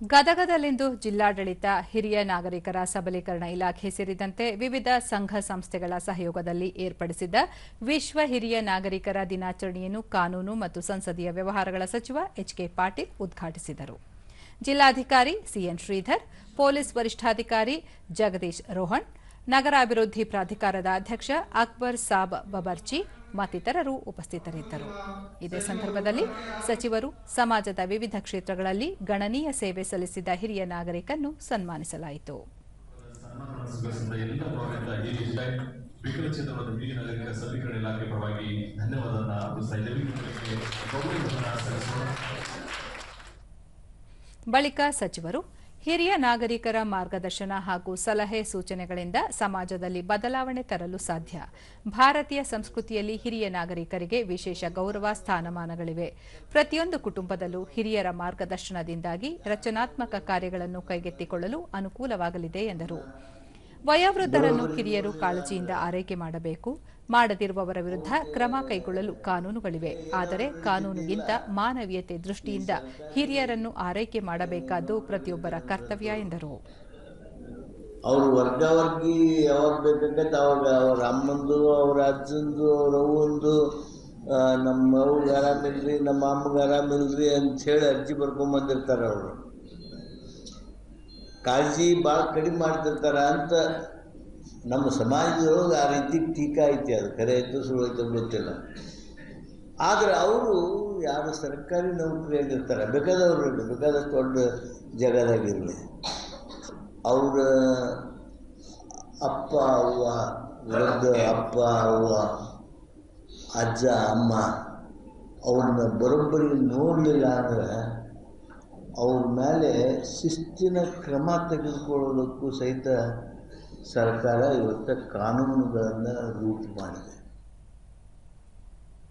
ಗದಗದಲ್ಲಿಂದು ಜಿಲ್ಲಾಡಳಿತ ಹಿರಿಯ ನಾಗರಿಕರ ಸಬಲೀಕರಣ ಇಲಾಖೆ ಸೇರಿದಂತೆ ವಿವಿಧ ಸಂಘ ಸಂಸ್ಥೆಗಳ ಸಹಯೋಗದಲ್ಲಿ ಏರ್ಪಡಿಸಿದ್ದ ವಿಶ್ವ ಹಿರಿಯ ನಾಗರಿಕರ ದಿನಾಚರಣೆಯನ್ನು ಕಾನೂನು ಮತ್ತು ಸಂಸದೀಯ ವ್ಯವಹಾರಗಳ ಸಚಿವ ಎಚ್ಕೆ ಪಾಟೀಲ್ ಉದ್ಘಾಟಿಸಿದರು. ಜಿಲ್ಲಾಧಿಕಾರಿ ಸಿಎನ್ ಶ್ರೀಧರ್, ಪೊಲೀಸ್ ವರಿಷ್ಠಾಧಿಕಾರಿ ಜಗದೀಶ್ ರೋಹಣ್ ನಗರಾಭಿವೃದ್ಧಿ ಪ್ರಾಧಿಕಾರದ ಅಧ್ಯಕ್ಷ ಅಕ್ಬರ್ ಸಾಬ್ ಬಬರ್ಚಿ ಮತ್ತಿತರರು ಉಪಸ್ಥಿತರಿದ್ದರು. ಇದೇ ಸಂದರ್ಭದಲ್ಲಿ ಸಚಿವರು ಸಮಾಜದ ವಿವಿಧ ಕ್ಷೇತ್ರಗಳಲ್ಲಿ ಗಣನೀಯ ಸೇವೆ ಸಲ್ಲಿಸಿದ ಹಿರಿಯ ನಾಗರಿಕನ್ನು ಸನ್ಮಾನಿಸಲಾಯಿತು. ಬಳಿಕ ಸಚಿವರು ಹಿರಿಯ ನಾಗರಿಕರ ಮಾರ್ಗದರ್ಶನ ಹಾಗೂ ಸಲಹೆ ಸೂಚನೆಗಳಿಂದ ಸಮಾಜದಲ್ಲಿ ಬದಲಾವಣೆ ತರಲು ಸಾಧ್ಯ. ಭಾರತೀಯ ಸಂಸ್ಕೃತಿಯಲ್ಲಿ ಹಿರಿಯ ನಾಗರಿಕರಿಗೆ ವಿಶೇಷ ಗೌರವ ಸ್ಥಾನಮಾನಗಳಿವೆ. ಪ್ರತಿಯೊಂದು ಕುಟುಂಬದಲ್ಲೂ ಹಿರಿಯರ ಮಾರ್ಗದರ್ಶನದಿಂದಾಗಿ ರಚನಾತ್ಮಕ ಕಾರ್ಯಗಳನ್ನು ಕೈಗೆತ್ತಿಕೊಳ್ಳಲು ಅನುಕೂಲವಾಗಲಿದೆ ಎಂದರು. ವಯೋವೃದ್ಧರನ್ನು ಕಿರಿಯರು ಕಾಳಜಿಯಿಂದ ಆರೈಕೆ ಮಾಡಬೇಕು. ಮಾಡದಿರುವವರ ವಿರುದ್ಧ ಕ್ರಮ ಕೈಗೊಳ್ಳಲು ಕಾನೂನುಗಳಿವೆ. ಆದರೆ ಕಾನೂನಿಗಿಂತ ಮಾನವೀಯತೆ ದೃಷ್ಟಿಯಿಂದ ಹಿರಿಯರನ್ನು ಆರೈಕೆ ಮಾಡಬೇಕಾದ್ದು ಪ್ರತಿಯೊಬ್ಬರ ಕರ್ತವ್ಯ ಎಂದರು. ಅವರು ವರ್ಗಾವರ್ಗಿ ಯಾವಾಗ ಬೇಕಾಗತ್ತೆ ಅವಾಗ ಅವ್ರ ಅಮ್ಮಂದು, ಅವ್ರ ಅಜ್ಜಂದು, ಅವ್ರ ಅವ್ವಂದು ನಮ್ಮ ಅವ್ಗೆ ಆರಾಮಿಲ್ರಿ, ನಮ್ಮ ಅಮ್ಮಗೆ ಆರಾಮಿಲ್ರಿ ಅಂಥೇಳಿ ಅರ್ಜಿ ಬರ್ಕೊಂಬಂದಿರ್ತಾರೆ ಅವರು. ಕಾಳಜಿ ಭಾಳ ಕಡಿಮೆ ಮಾಡ್ತಿರ್ತಾರೆ ಅಂತ ನಮ್ಮ ಸಮಾಜದೊಳಗೆ ಆ ರೀತಿ ಟೀಕಾ ಐತಿ ಅದು. ಕರೆ ಆಯಿತು ಸುಳ್ಳು ಐತೋ ಗೊತ್ತಿಲ್ಲ. ಆದರೆ ಅವರು ಯಾರು ಸರ್ಕಾರಿ ನೌಕರಿಯಾಗಿರ್ತಾರೆ ಬೇಕಾದವ್ರು ಬೇಕಾದಷ್ಟು ದೊಡ್ಡ ಜಗದಾಗಿರಲಿ. ಅವರ ಅಪ್ಪ, ಅವ್ವ, ವೃದ್ಧ, ಅಪ್ಪ, ಅವ್ವ, ಅಜ್ಜ, ಅಮ್ಮ, ಅವ್ರನ್ನ ಬರೋಬ್ಬರಿ ನೋಡಲಿಲ್ಲ ಅಂದರೆ ಅವ್ರ ಮೇಲೆ ಶಿಸ್ತಿನ ಕ್ರಮ ತೆಗೆದುಕೊಳ್ಳೋದಕ್ಕೂ ಸಹಿತ ಸರ್ಕಾರ ಇವತ್ತು ಕಾನೂನುಗಳನ್ನು ರೂಟ್ ಮಾಡಿದೆ.